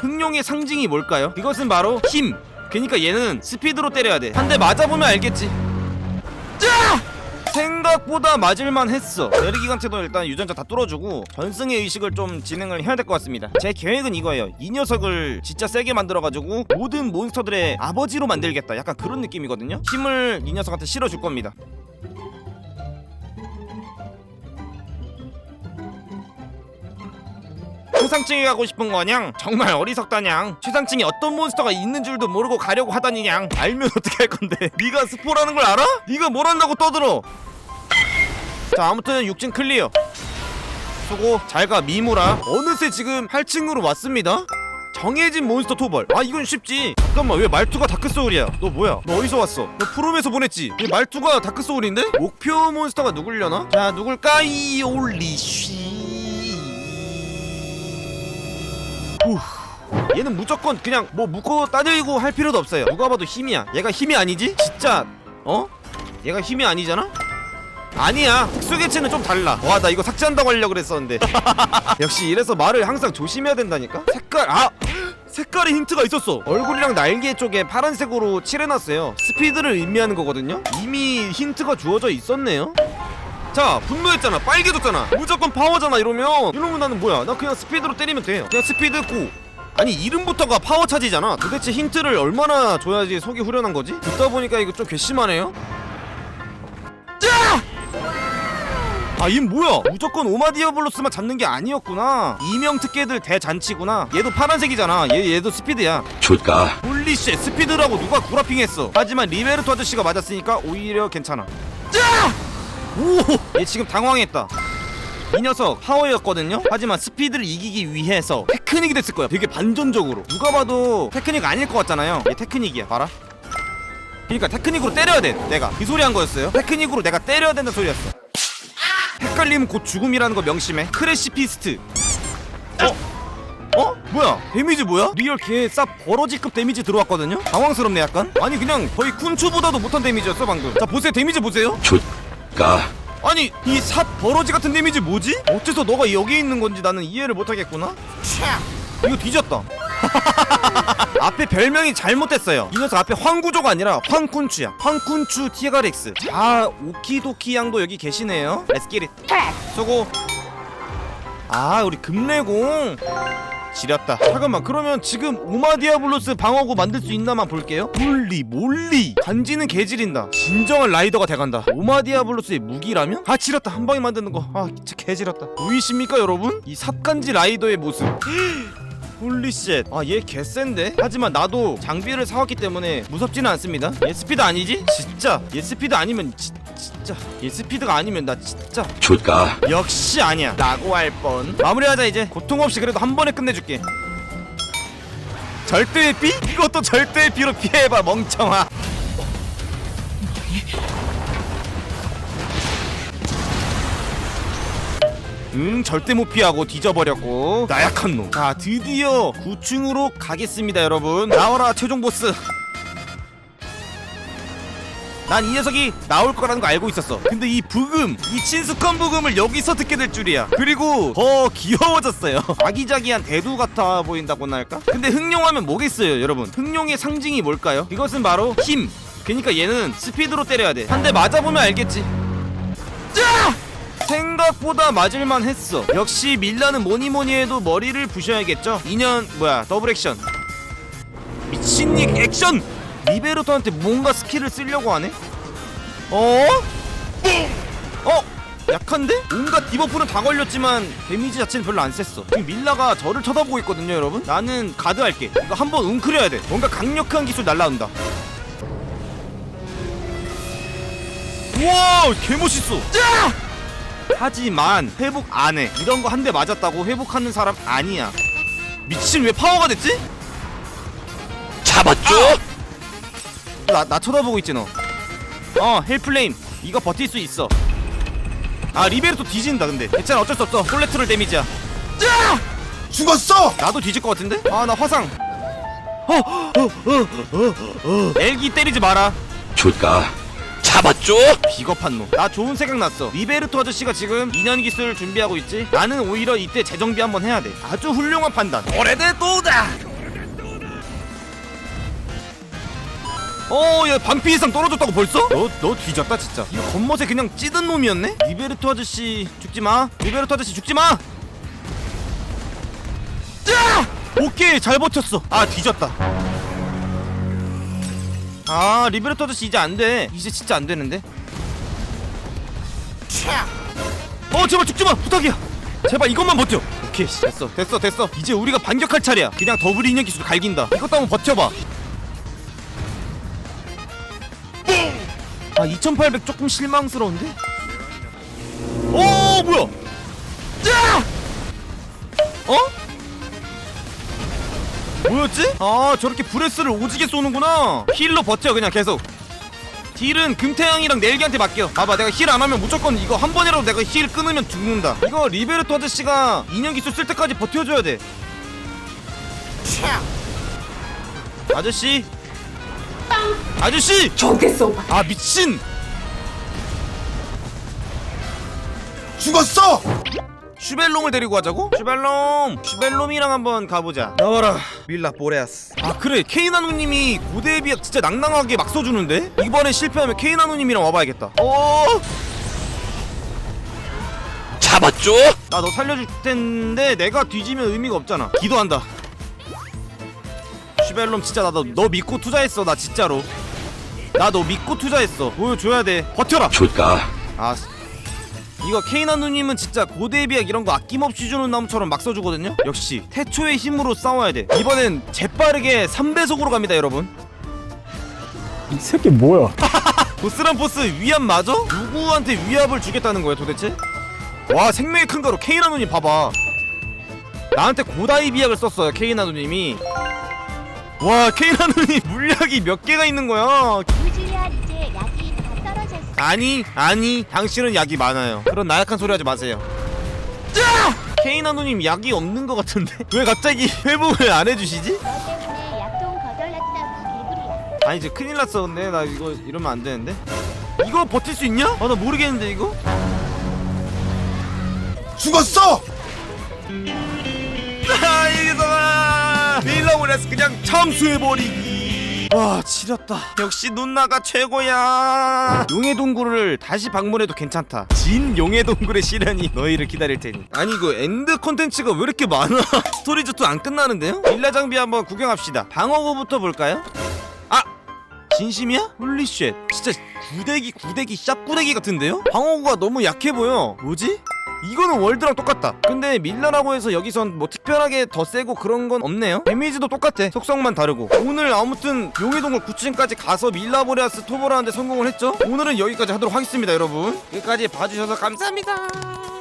흥룡의 상징이 뭘까요? 그것은 바로 힘. 그니까 얘는 스피드로 때려야 돼 한 대 맞아보면 알겠지. 짜! 생각보다 맞을만 했어. 내리기관체도 일단 유전자 다 뚫어주고 전승의 의식을 좀 진행을 해야 될 것 같습니다. 제 계획은 이거예요. 이 녀석을 진짜 세게 만들어가지고 모든 몬스터들의 아버지로 만들겠다. 약간 그런 느낌이거든요. 힘을 이 녀석한테 실어줄 겁니다 최상층에 가고 싶은 거냥? 정말 어리석다냥. 최상층에 어떤 몬스터가 있는 줄도 모르고 가려고 하다니냥. 알면 어떻게 할 건데? 네가 스포라는 걸 알아? 네가 뭘 한다고 떠들어? 자 아무튼 6층 클리어. 수고 잘가 미무라. 어느새 지금 8층으로 왔습니다. 정해진 몬스터 토벌. 아 이건 쉽지. 잠깐만 왜 말투가 다크소울이야? 너 뭐야? 너 어디서 왔어? 너 프롬에서 보냈지? 왜 말투가 다크소울인데? 목표 몬스터가 누굴려나? 자 누굴까 이 올리쉬 얘는 무조건 그냥 뭐 묶고 따들고 할 필요도 없어요. 누가 봐도 힘이야. 얘가 힘이 아니지? 진짜 어? 얘가 힘이 아니잖아? 아니야. 특수개체는 좀 달라. 와 나 이거 삭제한다고 하려고 그랬었는데. 역시 이래서 말을 항상 조심해야 된다니까? 색깔 아! 색깔에 힌트가 있었어. 얼굴이랑 날개 쪽에 파란색으로 칠해놨어요. 스피드를 의미하는 거거든요? 이미 힌트가 주어져 있었네요 자 분노했잖아 빨개졌잖아 무조건 파워잖아 이러면 이러면 나는 뭐야 나 그냥 스피드로 때리면 돼 그냥 스피드 고 아니 이름부터가 파워 차지잖아 도대체 힌트를 얼마나 줘야지 속이 후련한 거지? 듣다 보니까 이거 좀 괘씸하네요 짜! 아, 얜 뭐야? 무조건 오마디아블로스만 잡는 게 아니었구나. 이명 특계들 대잔치구나. 얘도 파란색이잖아. 얘 얘도 스피드야. 좋다. 홀리쉣 스피드라고 누가 구라핑했어. 하지만 리베르토 아저씨가 맞았으니까 오히려 괜찮아. 짜! 오! 얘 지금 당황했다. 이 녀석 파워였거든요. 하지만 스피드를 이기기 위해서 테크닉이 됐을 거야. 되게 반전적으로. 누가 봐도 테크닉 아닐 것 같잖아요. 얘 테크닉이야. 봐라. 그러니까 테크닉으로 때려야 돼. 내가 이 소리 한 거였어요. 테크닉으로 내가 때려야 된다는 소리였어. 헷갈리면 곧 죽음이라는 거 명심해. 크래시 피스트. 어? 어? 뭐야? 데미지 뭐야? 리얼 개쌉 버러지급 데미지 들어왔거든요? 당황스럽네 약간? 아니 그냥 거의 쿤추보다도 못한 데미지였어 방금 자 보세요 데미지 보세요 좋 다. 아니 이 삿 버러지 같은 데미지 뭐지? 어째서 너가 여기 있는 건지 나는 이해를 못하겠구나? 촥 이거 뒤졌다. 앞에 별명이 잘못됐어요. 이 녀석 앞에 황구조가 아니라 황쿤추야. 황쿤추 티가렉스. 자 오키도키 양도 여기 계시네요. 렛츠 기릿 수고. 아 우리 금내공 지렸다. 잠깐만 그러면 지금 오마디아블로스 방어구 만들 수 있나만 볼게요. 몰리 몰리. 간지는 개지린다. 진정한 라이더가 돼간다. 오마디아블로스의 무기라면? 아 지렸다. 한 방에 만드는 거아 진짜 개지렸다. 보이십니까 여러분? 이 삿간지 라이더의 모습. 홀리쉣 아얘 개센데? 하지만 나도 장비를 사왔기 때문에 무섭지는 않습니다. 얘 스피드 아니지? 진짜. 얘 스피드 아니면 지, 진짜. 얘 스피드가 아니면 나 진짜. 좋다. 역시 아니야. 라고 할뻔. 마무리하자 이제. 고통 없이 그래도 한 번에 끝내줄게. 절대의 비? 이것도 절대의 비로 피해봐 멍청아. 응 절대 못 피하고 뒤져버렸고. 나약한 놈자 드디어 9층으로 가겠습니다 여러분. 나와라 최종 보스 난 이 녀석이 나올 거라는 거 알고 있었어. 근데 이 부금, 이 친숙한 부금을 여기서 듣게 될 줄이야. 그리고 더 귀여워졌어요. 아기자기한 대두 같아 보인다고나 할까? 근데 흥룡하면 뭐겠어요, 여러분? 흥룡의 상징이 뭘까요? 이것은 바로 힘. 그니까 얘는 스피드로 때려야 돼. 한 대 맞아보면 알겠지. 짜! 생각보다 맞을만 했어. 역시 밀라는 뭐니 뭐니 해도 머리를 부셔야겠죠? 2년 뭐야 더블 액션. 미친닉 액션! 리베르토한테 뭔가 스킬을 쓰려고 하네? 어? 어? 약한데? 온갖 디버프는 다 걸렸지만 데미지 자체는 별로 안 셌어 지금 밀라가 저를 쳐다보고 있거든요 여러분 나는 가드 할게 이거 한번 웅크려야 돼 뭔가 강력한 기술 날라온다 우와 개멋있어 짜! 하지만 회복 안해 이런 거 한 대 맞았다고 회복하는 사람 아니야 미친 왜 파워가 됐지? 잡았죠? 나, 나 쳐다보고 있지 너. 어, 헬플레임. 이거 버틸 수 있어. 아, 리베르토 뒤진다 근데. 괜찮아, 어쩔 수 없어. 콜레트럴 데미지야. 짜! 죽었어. 나도 뒤질 것 같은데? 아, 나 화상. 어, 어, 어, 어, 어. 엘기 때리지 마라. 좋다. 잡았죠? 비겁한 놈. 나 좋은 생각 났어. 리베르토 아저씨가 지금 2년 기술 준비하고 있지? 나는 오히려 이때 재정비 한번 해야 돼. 아주 훌륭한 판단. 오래돼 또다. 어야 반피 이상 떨어졌다고 벌써? 너 너 뒤졌다 진짜. 이거 겉멋에 그냥 찌든 놈이었네? 리베르토 아저씨 죽지마. 리베르토 아저씨 죽지마! 짜! 오케이 잘 버텼어. 아 뒤졌다. 아 리베르토 아저씨 이제 안돼. 이제 진짜 안되는데. 어 제발 죽지마! 부탁이야. 제발 이것만 버텨. 오케이 씨, 됐어. 됐어 됐어. 이제 우리가 반격할 차례야. 그냥 더블 인형 기술 갈긴다. 이것도 한번 버텨봐 아 2800 조금 실망스러운데? 오 뭐야 짜! 어? 뭐였지? 아 저렇게 브레스를 오지게 쏘는구나 힐로 버텨 그냥 계속 딜은 금태양이랑 넬기한테 맡겨 봐봐 내가 힐 안하면 무조건 이거 한 번이라도 내가 힐 끊으면 죽는다 이거 리베르토 아저씨가 인형 기술 쓸 때까지 버텨줘야 돼 아저씨 아저씨! 좋겠어 오빠 아 미친! 죽었어! 슈벨롬을 데리고 가자고? 슈벨롬 슈벨롬이랑 한번 가보자. 나와라 밀라 보레아스. 아 그래. 케이나누님이 고대에 비해 진짜 낭낭하게 막 써주는데? 이번에 실패하면 케이나누님이랑 와봐야겠다. 어? 잡았죠? 나 너 살려줄 텐데 내가 뒤지면 의미가 없잖아. 기도한다 슈벨롬 진짜 나너 믿고 투자했어 나 진짜로. 나 너 믿고 투자했어. 보여줘야 돼. 버텨라. 줄까? 아 이거 케이나 누님은 진짜 고대 비약 이런 거 아낌없이 주는 나무처럼 막 써주거든요? 역시 태초의 힘으로 싸워야 돼. 이번엔 재빠르게 3배속으로 갑니다 여러분. 이 새끼 뭐야? 보스란 보스 위압 맞아? 누구한테 위압을 주겠다는 거야 도대체? 와 생명의 큰 가루. 케이나 누님 봐봐. 나한테 고다이 비약을 썼어요 케이나 누님이 와 케이나 누님 물약이 몇 개가 있는 거야 유지야 이제 약이 다 떨어졌어. 아니 아니 당신은 약이 많아요 그런 나약한 소리 하지 마세요 짜! 케이나 누님 약이 없는 것 같은데 왜 갑자기 회복을 안 해주시지? 너 때문에 약통 거덜났다고 개구리야. 아니 이제 큰일 났어 근데 나 이거 이러면 안 되는데 이거 버틸 수 있냐? 아 나 모르겠는데 이거 죽었어! 아 이기서가 밀러브레스 그냥 참수해버리기 와 지렸다 역시 누나가 최고야 용의 동굴을 다시 방문해도 괜찮다 진 용의 동굴의 시련이 너희를 기다릴 테니 아니 이거 엔드 콘텐츠가 왜 이렇게 많아 스토리즈도 안 끝나는데요? 일라 장비 한번 구경합시다 방어구부터 볼까요? 아 진심이야? 홀리쉣 진짜 구대기 구대기 샵 구대기 같은데요? 방어구가 너무 약해 보여 뭐지? 이거는 월드랑 똑같다. 근데 밀라라고 해서 여기선 뭐 특별하게 더 세고 그런 건 없네요. 데미지도 똑같아. 속성만 다르고. 오늘 아무튼 용의동굴 9층까지 가서 밀라보레아스 토벌하는데 성공을 했죠? 오늘은 여기까지 하도록 하겠습니다 여러분. 끝까지 봐주셔서 감사합니다